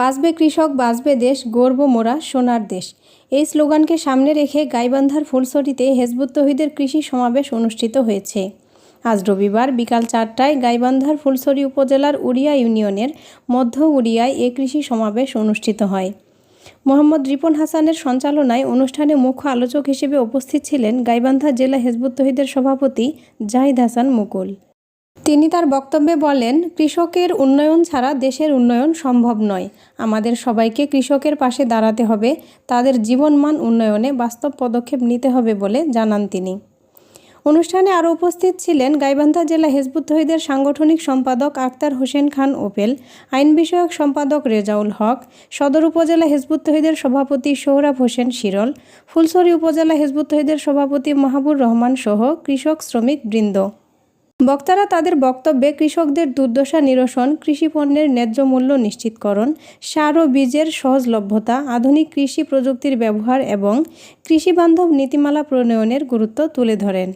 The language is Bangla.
বাঁচবে কৃষক, বাঁচবে দেশ গর্ব মোরা, সোনার দেশ। এই স্লোগানকে সামনে রেখে গাইবান্ধার ফুলছড়িতে হেজবুত তহিদের কৃষি সমাবেশ অনুষ্ঠিত হয়েছে। আজ রবিবার বিকাল চারটায় গাইবান্ধার ফুলসরি উপজেলার উড়িয়া ইউনিয়নের মধ্য উড়িয়ায় এ কৃষি সমাবেশ অনুষ্ঠিত হয়। মোহাম্মদ রিপন হাসানের সঞ্চালনায় অনুষ্ঠানে মুখ্য আলোচক হিসেবে উপস্থিত ছিলেন গাইবান্ধা জেলা হেজবুত তহিদের সভাপতি জাহিদ হাসান মুকুল। তিনি তার বক্তব্যে বলেন, কৃষকের উন্নয়ন ছাড়া দেশের উন্নয়ন সম্ভব নয়। আমাদের সবাইকে কৃষকের পাশে দাঁড়াতে হবে। তাদের জীবনমান উন্নয়নে বাস্তব পদক্ষেপ নিতে হবে বলে জানান তিনি। অনুষ্ঠানে আরও উপস্থিত ছিলেন গাইবান্ধা জেলা হেজবুত সাংগঠনিক সম্পাদক আক্তার হোসেন খান ওপেল, আইন বিষয়ক সম্পাদক রেজাউল হক, সদর উপজেলা হেজবুত তহিদের সভাপতি সোহরাব হোসেন শিরল, ফুলছড়ি উপজেলা হেজবুত তহিদের সভাপতি মাহাবুর রহমান সহ কৃষক শ্রমিক বৃন্দ। বক্তারা তাদের বক্তব্যে কৃষকদের দুর্দশা নিরসন, কৃষি পণ্যের ন্যায্য মূল্য নিশ্চিতকরণ, সার ও বীজের সহজলভ্যতা, আধুনিক কৃষি প্রযুক্তির ব্যবহার এবং কৃষিবান্ধব নীতিমালা প্রণয়নের গুরুত্ব তুলে ধরেন।